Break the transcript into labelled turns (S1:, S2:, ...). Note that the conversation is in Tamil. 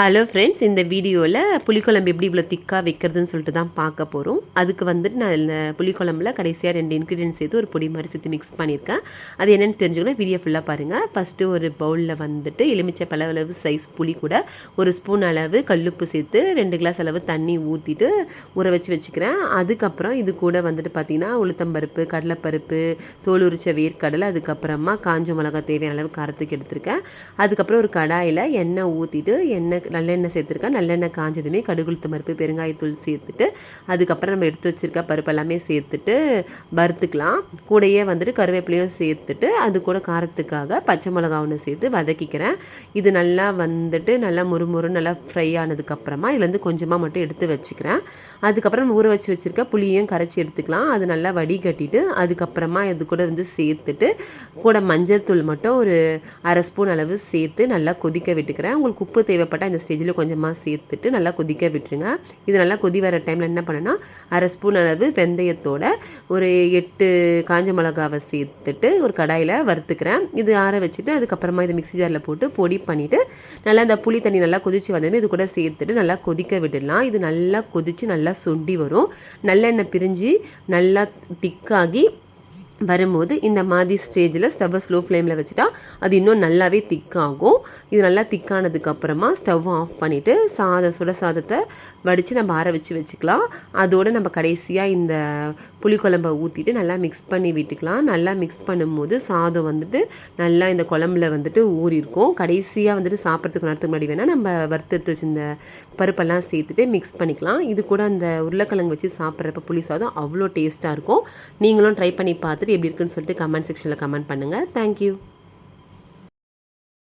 S1: ஹலோ ஃப்ரெண்ட்ஸ் இந்த வீடியோவில் புளிக்குழம்பு எப்படி இவ்வளோ திக்காக வைக்கிறதுன்னு சொல்லிட்டு தான் பார்க்க போகிறோம் அதுக்கு வந்துட்டு நான் இந்த புளிக்குழம்புல கடைசியாக ரெண்டு இன்க்ரீடியன்ஸ் சேர்த்து ஒரு பொடி மாதிரி சேர்த்து மிக்ஸ் பண்ணியிருக்கேன். அது என்னென்னு தெரிஞ்சுக்கணும். வீடியோ ஃபுல்லாக பாருங்கள் ஃபஸ்ட்டு ஒரு பவுலில் வந்துட்டு எலுமிச்சை பல அளவு சைஸ் புளி கூட ஒரு ஸ்பூன் அளவு கல்லுப்பு சேர்த்து ரெண்டு கிளாஸ் அளவு தண்ணி ஊற்றிட்டு ஊற வச்சு வச்சுக்கிறேன். அதுக்கப்புறம் இது கூட வந்துட்டு பார்த்திங்கன்னா உளுத்தம்பருப்பு கடலைப்பருப்பு தோல் உரிச்ச வேர்க்கடலை அதுக்கப்புறமா காஞ்ச மிளகா தேவையான அளவு காரத்துக்கு எடுத்திருக்கேன். அதுக்கப்புறம் ஒரு கடாயில் எண்ணெய் ஊற்றிட்டு எண்ணெய் நல்லெண்ணெய் சேர்த்துருக்கேன் நல்லெண்ணெய் காஞ்சதுமே கடுகுளுத்து பருப்பு பெருங்காயத்தூள் சேர்த்துட்டு அதுக்கப்புறம் நம்ம எடுத்து வச்சுருக்க பருப்பு எல்லாமே சேர்த்துட்டு வறுத்துக்கலாம். கூடையே வந்துட்டு கருவேப்பிலையும் சேர்த்துட்டு அது கூட காரத்துக்காக பச்சை மிளகா ஒன்று சேர்த்து வதக்கிக்கிறேன். இது நல்லா வந்துட்டு நல்லா முறுமுறு நல்லா ஃப்ரை ஆனதுக்கப்புறமா இதுலேருந்து கொஞ்சமாக மட்டும் எடுத்து வச்சுக்கிறேன். அதுக்கப்புறம் ஊற வச்சு வச்சுருக்க புளியும் கரைச்சி எடுத்துக்கலாம். அது நல்லா வடிகட்டிட்டு அதுக்கப்புறமா இது கூட வந்து சேர்த்துட்டு கூட மஞ்சள் தூள் மட்டும் ஒரு அரை ஸ்பூன் அளவு சேர்த்து நல்லா கொதிக்க விட்டுக்கிறேன். உங்களுக்கு உப்பு தேவைப்பட்டால் இந்த ஸ்டேஜில் கொஞ்சமாக சேர்த்துட்டு நல்லா கொதிக்க விட்டுருங்க. இது நல்லா கொதி வர டைமில் என்ன பண்ணேன்னா அரை ஸ்பூன் அளவு வெந்தயத்தோட ஒரு எட்டு காஞ்ச மிளகாவை சேர்த்துட்டு ஒரு கடாயில் வறுத்துக்கிறேன். இது ஆற வச்சுட்டு அதுக்கப்புறமா இது மிக்ஸி ஜாரில் போட்டு பொடி பண்ணிவிட்டு நல்லா இந்த புளி தண்ணி நல்லா கொதித்து வந்ததுமே இது கூட சேர்த்துட்டு நல்லா கொதிக்க விடலாம் இது நல்லா கொதித்து நல்லா சொண்டி வரும். நல்லெண்ணெய் பிரிஞ்சு நல்லா திக்காகி வரும்போது இந்த மாதிரி ஸ்டேஜில் ஸ்டவ்வை ஸ்லோ ஃப்ளேமில் வச்சுட்டா அது இன்னும் நல்லாவே திக்காகும் இது நல்லா திக்கானதுக்கப்புறமா ஸ்டவ் ஆஃப் பண்ணிவிட்டு சாதம் சுட சாதத்தை வடித்து நம்ம ஆற வச்சு வச்சுக்கலாம். அதோடு நம்ம கடைசியாக இந்த புளிக்குழம்பை ஊற்றிட்டு நல்லா மிக்ஸ் பண்ணி விட்டுக்கலாம். நல்லா மிக்ஸ் பண்ணும்போது சாதம் வந்துட்டு நல்லா இந்த குழம்புல வந்துட்டு ஊறியிருக்கும் கடைசியாக வந்துட்டு சாப்பிட்றதுக்கு நேரத்துக்கு முன்னாடி வேணால் நம்ம வறுத்தெடுத்து வச்சுருந்த பருப்பெல்லாம் சேர்த்துட்டு மிக்ஸ் பண்ணிக்கலாம். இது கூட அந்த உருளைக்கிழங்கு வச்சு சாப்பிட்றப்ப புளி சாதம் அவ்வளோ டேஸ்ட்டாக இருக்கும். நீங்களும் ட்ரை பண்ணி பார்த்துட்டு எப்படி இருக்குன்னு சொல்லிட்டு கமெண்ட் செக்ஷனில் கமெண்ட் பண்ணுங்கள் தேங்க்யூ